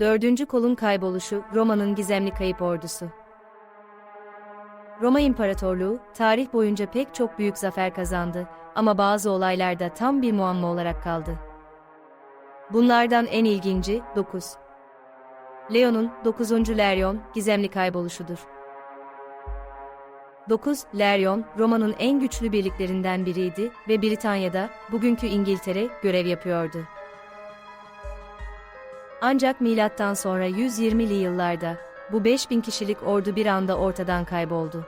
Dördüncü kolun kayboluşu, Roma'nın gizemli kayıp ordusu. Roma İmparatorluğu, tarih boyunca pek çok büyük zafer kazandı ama bazı olaylarda tam bir muamma olarak kaldı. Bunlardan en ilginci, 9. Leon'un 9. Leryon, gizemli kayboluşudur. 9. Leryon, Roma'nın en güçlü birliklerinden biriydi ve Britanya'da, bugünkü İngiltere, görev yapıyordu. Ancak milattan sonra 120'li yıllarda bu 5000 kişilik ordu bir anda ortadan kayboldu.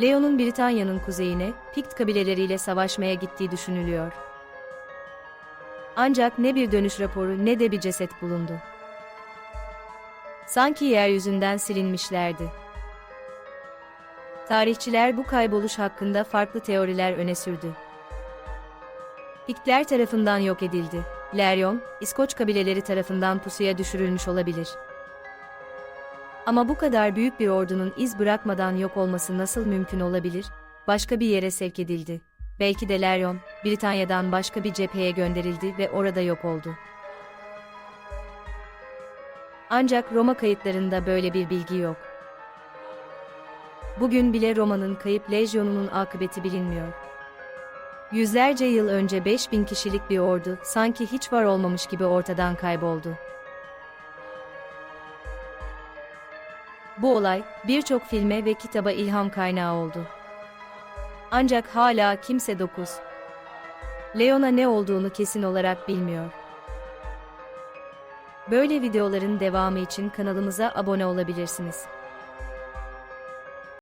Leon'un Britanya'nın kuzeyine Pikt kabileleriyle savaşmaya gittiği düşünülüyor. Ancak ne bir dönüş raporu ne de bir ceset bulundu. Sanki yeryüzünden silinmişlerdi. Tarihçiler bu kayboluş hakkında farklı teoriler öne sürdü. Piktler tarafından yok edildi. Leryon, İskoç kabileleri tarafından pusuya düşürülmüş olabilir. Ama bu kadar büyük bir ordunun iz bırakmadan yok olması nasıl mümkün olabilir? Başka bir yere sevk edildi. Belki de Leryon, Britanya'dan başka bir cepheye gönderildi ve orada yok oldu. Ancak Roma kayıtlarında böyle bir bilgi yok. Bugün bile Roma'nın kayıp lejyonunun akıbeti bilinmiyor. Yüzlerce yıl önce 5000 kişilik bir ordu sanki hiç var olmamış gibi ortadan kayboldu. Bu olay birçok filme ve kitaba ilham kaynağı oldu. Ancak hala kimse 9. Leon'a ne olduğunu kesin olarak bilmiyor. Böyle videoların devamı için kanalımıza abone olabilirsiniz.